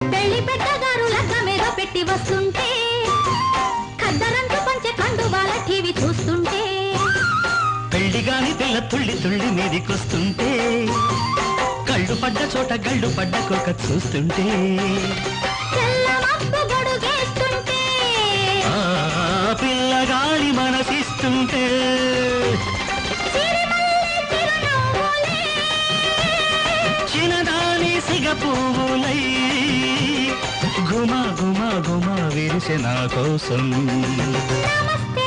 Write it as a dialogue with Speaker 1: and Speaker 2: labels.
Speaker 1: పెళ్ళి పెట్టగారు పెట్టి వస్తుంటే ఖద్దరంతో పంచే కండువాల టీవీ చూస్తుంటే
Speaker 2: పెళ్ళి గాని పిల్ల తుళ్ళి తుళ్ళి మీదికొస్తుంటే కళ్ళు పడ్డ చోట గళ్ళు పడ్డ కోక చూస్తుంటే.
Speaker 1: తెల్ల మబ్బు గొడుగేస్తుంటే
Speaker 2: ఆ పిల్లగాలి మనసిస్తుంటే.
Speaker 1: సిరిమల్లె చిరునవ్వులే
Speaker 2: చిన్నదాని సిగ పువ్వులై గుమా గుమా గుమా విరిసె నా కోసం.
Speaker 1: నమస్తే